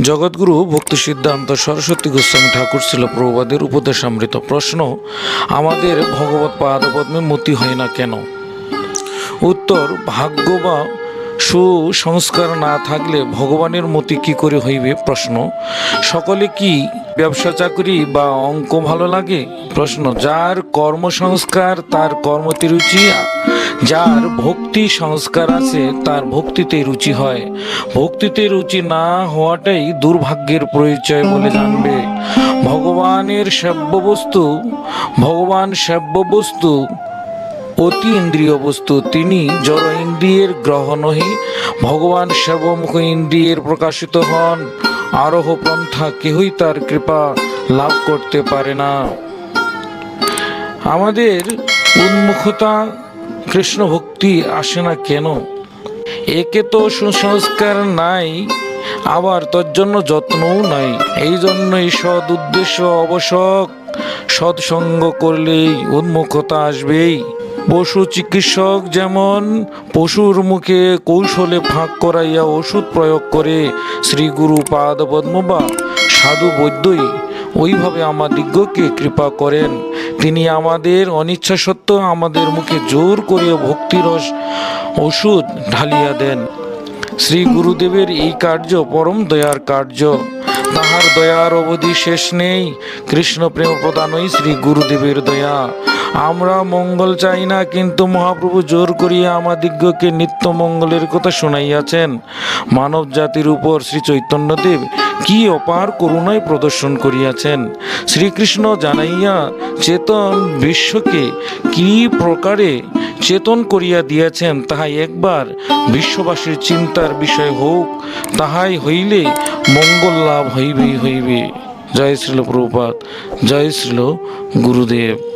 জগৎগুরু ভক্তি সিদ্ধান্ত সরস্বতী গোস্বামী ঠাকুর ছিল প্রভুবাদের উপদেশামৃত প্রশ্ন, আমাদের ভগবত পাদপদ্মে মতি হয় না কেন? উত্তর, ভাগ্য বা সুসংস্কার না থাকলে ভগবানের মতি কি করে হইবে প্রশ্ন। সকলে কি ব্যবসা চাকরি বা অঙ্ক ভালো লাগে? প্রশ্ন, যার কর্মসংস্কার তার কর্মতে রুচি, যার ভক্তি সংস্কার আছে তার ভক্তিতে রুচি হয়। ভক্তিতে রুচি না হওয়াটাই দুর্ভাগ্যের পরিচয় বলে জানবে। ভগবানের সেব্য বস্তু ভগবান সেব্য বস্তু অতি ইন্দ্রিয় বস্তু তিনি জড় ইন্দ্রিয়ের গ্রহ নহি ভগবান সেবমুখ ইন্দ্রিয়ের প্রকাশিত হন। আরোহ পন্থা কেহই তার কৃপা লাভ করতে পারে না। আমাদের উন্মুখতা কৃষ্ণ ভক্তি আসে না কেন? একে তো সুসংস্কার নাই, আবার তোর জন্য যত্নও নাই। এই জন্যই সৎ উদ্দেশ্য অবসক। সৎসঙ্গ করলেই উন্মুখতা আসবেই। পশু চিকিৎসক যেমন পশুর মুখে কৌশলে ফাঁক করাইয়া ওষুধ প্রয়োগ করে শ্রী গুরু পাদ পদ্ম বা সাধু বৈদ্যই ওইভাবে আমাদিগকে কৃপা করেন। তিনি আমাদের অনিচ্ছা সত্ত্বেও আমাদের মুখে জোর করিয়া ভক্তিরস ওষুধ ঢালিয়া দেন। শ্রী গুরুদেবের এই কার্য পরম দয়ার কার্য। তাহার দয়ার অবধি শেষ নেই। কৃষ্ণ প্রেম প্রদানই শ্রী গুরুদেবের দয়া। আমরা মঙ্গল চাই না, কিন্তু মহাপ্রভু জোর করিয়া আমাদিগকে নিত্য মঙ্গলের কথা শুনাইয়াছেন। মানব জাতির উপর শ্রী চৈতন্যদেব কি অপার করুণায় প্রদর্শন করিয়াছেন। শ্রীকৃষ্ণ জানাইয়া, চেতন বিশ্বকে কি প্রকারে চেতন করিয়া দিয়াছেন, তাহাই একবার বিশ্ববাসীর চিন্তার বিষয় হোক, তাহাই হইলে মঙ্গল লাভ হইবে হইবে। জয় শ্রীল প্রভুপাত জয় শ্রীল গুরুদেব।